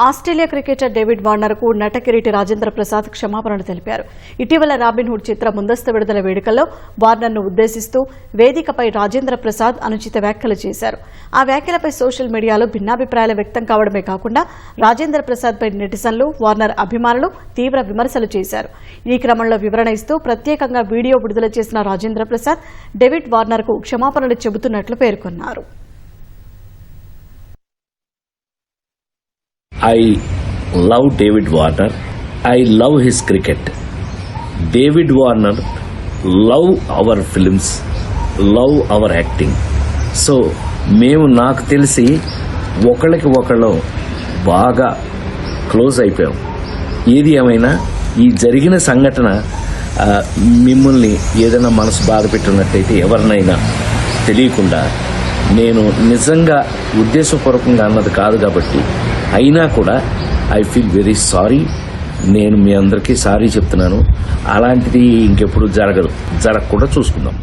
Australia cricketer David వార్నర్కు నటకిరీటి రాజేంద్ర ప్రసాద్ క్షమాపణలు తెలిపారు. ఇటీవల రాబిన్హుడ్ చిత్ర ముందస్తు విడుదల వేడుకల్లో వార్నర్ను ఉద్దేశిస్తూ వేదికపై రాజేంద్ర ప్రసాద్ అనుచిత వ్యాఖ్యలు చేశారు. ఆ వ్యాఖ్యలపై సోషల్ మీడియాలో భిన్నాభిప్రాయాలు వ్యక్తం కావడమే కాకుండా రాజేంద్ర ప్రసాద్పై నెటిజన్లు వార్నర్ అభిమానులు తీవ్ర విమర్శలు చేశారు. ఈ క్రమంలో వివరణ ఇస్తూ ప్రత్యేకంగా వీడియో విడుదల చేసిన రాజేంద్ర ప్రసాద్ డేవిడ్ వార్నర్కు క్షమాపణలు చెబుతున్నట్లు పేర్కొన్నారు. I love David Warner I love his cricket David Warner love our films love our acting so మేము నాకు తెలిసి ఒకళ్ళకి ఒకళ్ళు బాగా క్లోజ్ అయిపోయాం. ఏది ఏమైనా ఈ జరిగిన సంఘటన మిమ్మల్ని ఏదైనా మనసు బాధ పెట్టినట్టయితే ఎవరినైనా తెలియకుండా నేను నిజంగా ఉద్దేశపూర్వకంగా అన్నది కాదు కాబట్టి అయినా కూడా ఐ ఫీల్ వెరీ సారీ నేను మీ అందరికీ సారీ చెప్తున్నాను. అలాంటిది ఇంకెప్పుడు జరగదు. జరగకుండా చూసుకుందాం.